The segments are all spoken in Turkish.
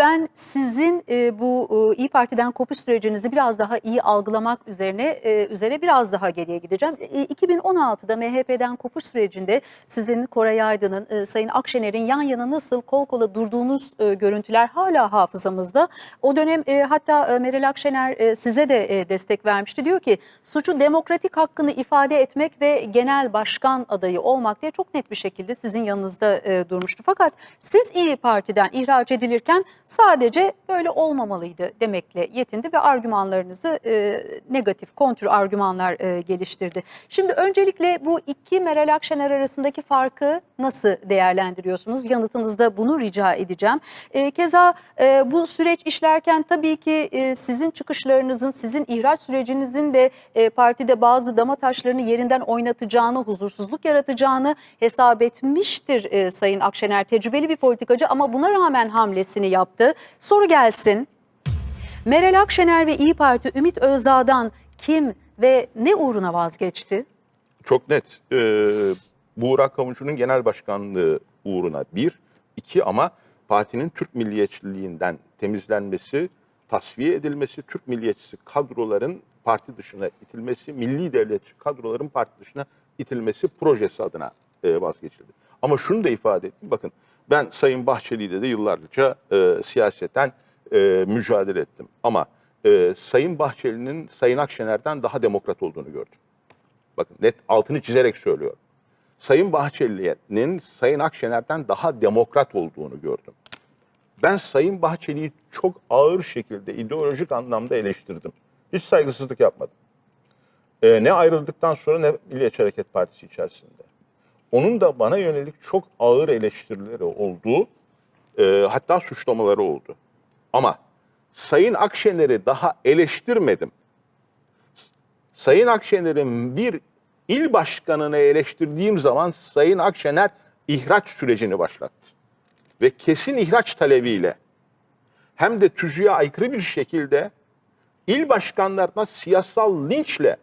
ben sizin e, bu e, İyi Parti'den kopuş sürecinizi biraz daha iyi algılamak üzerine e, üzere biraz daha geriye gideceğim. E, 2016'da MHP'den kopuş sürecinde sizin Koray Aydın'ın, e, Sayın Akşener'in yan yana nasıl kol kola durduğunuz e, görüntüler hala hafızamızda. O dönem e, hatta e, Meral Akşener e, size de e, destek vermişti. Diyor ki suçu demokratik hakkını ifade etmek ve genel başkan adayı olmak diye çok net bir şekilde sizin yanınızda e, durmuştu. Fakat siz İyi Parti'den ihraç edilirken sadece böyle olmamalıydı demekle yetindi ve argümanlarınızı e, negatif kontr argümanlar e, geliştirdi. Şimdi öncelikle bu iki Meral Akşener arasındaki farkı nasıl değerlendiriyorsunuz? Yanıtınızda bunu rica edeceğim. E, keza e, bu süreç işlerken tabii ki e, sizin çıkışlarınızın, sizin ihraç sürecinizin de e, partide bazı dama taşlarını yerinden oynatacağını, huzursuzluk yaratacağını hesap etmiştir e, Sayın Akşener. Tecrübeli bir politikacı ama buna rağmen hamlesini yaptı. Soru gelsin. Meral Akşener ve İyi Parti Ümit Özdağ'dan kim ve ne uğruna vazgeçti? Çok net. Ee, Buğra Kavuncu'nun genel başkanlığı uğruna bir. iki ama partinin Türk milliyetçiliğinden temizlenmesi, tasfiye edilmesi, Türk milliyetçisi kadroların parti dışına itilmesi, milli devletçi kadroların parti dışına itilmesi projesi adına e, vazgeçildi. Ama şunu da ifade ettim. Bakın ben Sayın Bahçeli ile de yıllarca e, siyaseten e, mücadele ettim. Ama e, Sayın Bahçeli'nin Sayın Akşener'den daha demokrat olduğunu gördüm. Bakın net altını çizerek söylüyorum. Sayın Bahçeli'nin Sayın Akşener'den daha demokrat olduğunu gördüm. Ben Sayın Bahçeli'yi çok ağır şekilde ideolojik anlamda eleştirdim. Hiç saygısızlık yapmadım. Ee, ne ayrıldıktan sonra ne Milliyetçi Hareket Partisi içerisinde. Onun da bana yönelik çok ağır eleştirileri oldu. Ee, hatta suçlamaları oldu. Ama Sayın Akşener'i daha eleştirmedim. Sayın Akşener'in bir il başkanını eleştirdiğim zaman Sayın Akşener ihraç sürecini başlattı. Ve kesin ihraç talebiyle hem de tüzüğe aykırı bir şekilde il başkanlarına siyasal linçle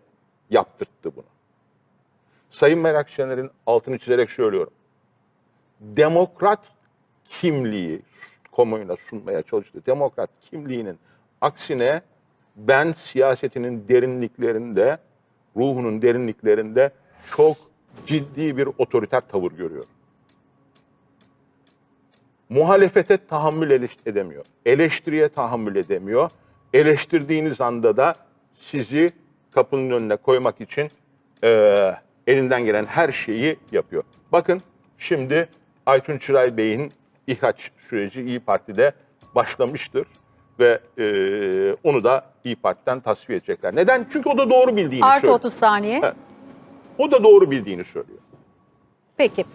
yaptırttı bunu. Sayın Meral Akşener'in altını çizerek söylüyorum. Demokrat kimliği kamuoyuna sunmaya çalıştı. Demokrat kimliğinin aksine ben siyasetinin derinliklerinde, ruhunun derinliklerinde çok ciddi bir otoriter tavır görüyorum. Muhalefete tahammül edemiyor. Eleştiriye tahammül edemiyor. Eleştirdiğiniz anda da sizi kapının önüne koymak için eee, elinden gelen her şeyi yapıyor. Bakın şimdi Aytun Çıray Bey'in ihraç süreci İyi Parti'de başlamıştır ve eee, onu da İyi Parti'den tasfiye edecekler. Neden? Çünkü o da doğru bildiğini Artı söylüyor. 30 saniye. Evet. O da doğru bildiğini söylüyor. Peki.